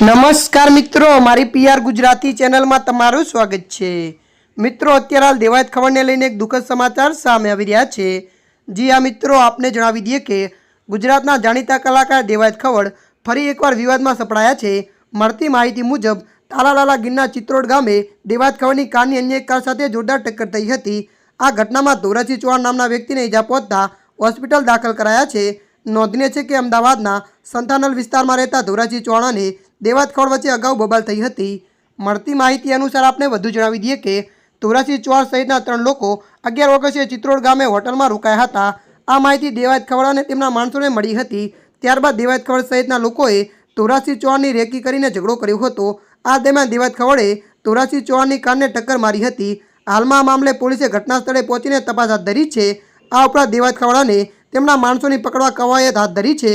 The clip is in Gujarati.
નમસ્કાર મિત્રો, મારી પીઆર ગુજરાતી ચેનલમાં તમારું સ્વાગત છે. મિત્રો, અત્યારે હાલ દેવાયત ખબરને લઈને એક દુઃખદ સમાચાર સામે આવી રહ્યા છે. જી આ મિત્રો, આપને જણાવી દઈએ કે ગુજરાતના જાણીતા કલાકાર દેવાયત ખવડ ફરી એકવાર વિવાદમાં સપડાયા છે. મળતી માહિતી મુજબ તાલાલાલા ગીરના ચિત્રોડ ગામે દેવાયત ખવડની કારની અન્ય એક કાર સાથે જોરદાર ટક્કર થઈ હતી. આ ઘટનામાં ધોરાજી ચૌહાણ નામના વ્યક્તિને ઈજા પહોંચતા હોસ્પિટલ દાખલ કરાયા છે. નોંધનીય છે કે અમદાવાદના સંથાનલ વિસ્તારમાં રહેતા ધોરાજી ચૌહાણ અને વચ્ચે અગાઉ બબાલ થઈ હતી. મળતી માહિતી અનુસાર આપને વધુ જણાવી દઈએ કે ધોરાજી ચૌહાણ સહિતના ત્રણ લોકો અગિયાર ઓગસ્ટે ચિત્રોડ ગામે હોટલમાં રોકાયા હતા. આ માહિતી દેવાયત ખવડ અને તેમના માણસોને મળી હતી. ત્યારબાદ દેવાયત સહિતના લોકોએ ધોરાજી ચૌહાણની રેકી કરીને ઝઘડો કર્યો હતો. આ દરમિયાન દેવાયત ખવડે ધોરાજી ચૌહાણની કારને ટક્કર મારી હતી. હાલમાં આ મામલે પોલીસે ઘટના સ્થળે પહોંચીને તપાસ હાથ ધરી છે. આ ઉપરાંત દેવાયત ખવડાને તેમના માણસોની પકડવા કવાયત હાથ ધરી છે.